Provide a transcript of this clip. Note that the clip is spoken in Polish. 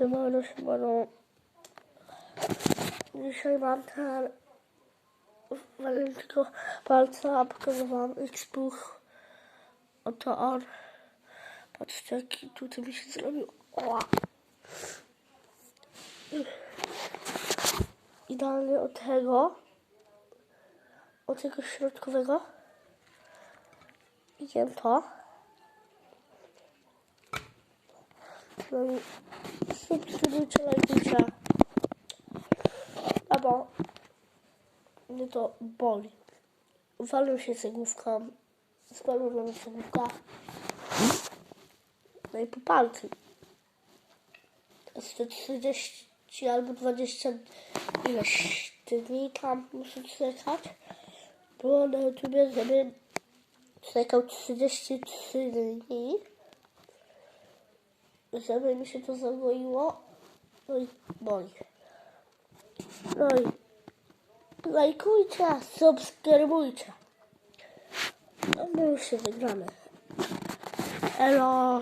Siemano, siemano. Dzisiaj mam ten maleńkiego palca, pokazywałam X-Buch. Oto on. Patrzcie, jaki tutaj mi się zrobił. Oła. Idealnie od tego, od tego środkowego. I jem to. No i subskrybujcie, lajkujcie. Albo mnie to boli. Walą się cegłówka. Spalona mi cegłówka. No i po palcu. Jeszcze 30 albo 20 ileś dni tam muszę czekać. Było na YouTubie, żeby czekał 33 dni żeby mi się to zagoiło. No i boli. No i lajkujcie, subskrybujcie. No my już się wygramy. Elo.